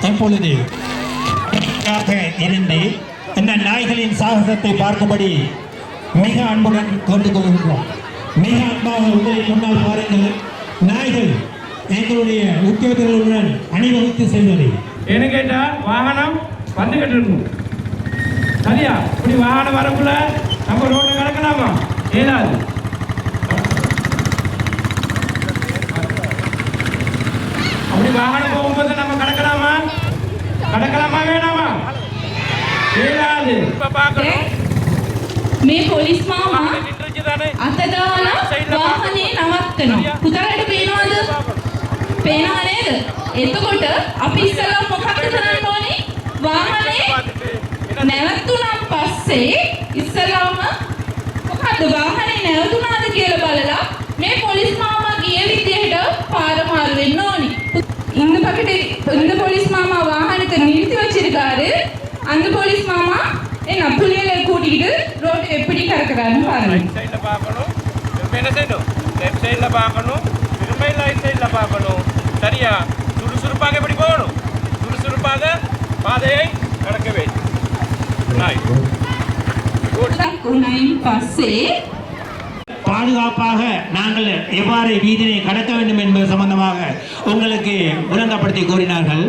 Temps pour le dé. இருந்து இந்த நாய்களின் சாகசத்தை பார்க்கும்படி மிக அன்புடன் கேட்டுக்கொள்கின்றோம். மிக அன்பாக உங்களின் முன்னால் பாருங்கள் நாய்கள் எங்களுடைய உத்தியோகர்களுடன் அணிவகுத்து செல்வதை. என்ன கேட்டால் வாகனம் வந்துகிட்டு இருக்கும் சரியா? இப்படி வாகனம் வரக்குள்ள நம்ம ரோடு கிடக்கலாமா? ஏதாவது அப்படி வாகனம் போகும்போது நம்ம கடக்கலாமா? கடக்கலாமா வேணாமா? මේ පොලිස් මාමා අත දාලා වාහනේ නවත්තනවා. පුතාලට පේනවද? පේනව නේද? එතකොට අපි ඉස්සෙල්ලා මොකක්ද කරන්න ඕනේ? වාහනේ නැවතුණාන් පස්සේ ඉස්සෙල්ලාම මොකද්ද වාහනේ නැවතුණාද කියලා බලලා මේ පොලිස් මාමා ගිය විදිහට පාර මාරු වෙන්න ඕනේ. ඉන්න පොලිස් මාමා වාහනෙට නිර්ති වචිරකාරේ அந்த போலீஸ் மாமா என்ன புள்ளைகளை கூட்டிக்கிட்டு ரோடு எப்படி கறக்குறாருன்னு பாருங்க. ரைட் சைடில் பார்க்கணும். என்ன செய்யணும் லெஃப்ட் சைடில் பார்க்கணும். திரும்ப ரைட் சைடில் பார்க்கணும். சரியா? சுறுசுறுப்பாக எப்படி போகணும்? சுறுசுறுப்பாக பாதையை கடக்க வேண்டும். பாதுகாப்பாக நாங்கள் எவ்வாறு வீதினை கடக்க வேண்டும் என்பது சம்பந்தமாக உங்களுக்கு விளங்கப்படுத்தி கூறினார்கள்.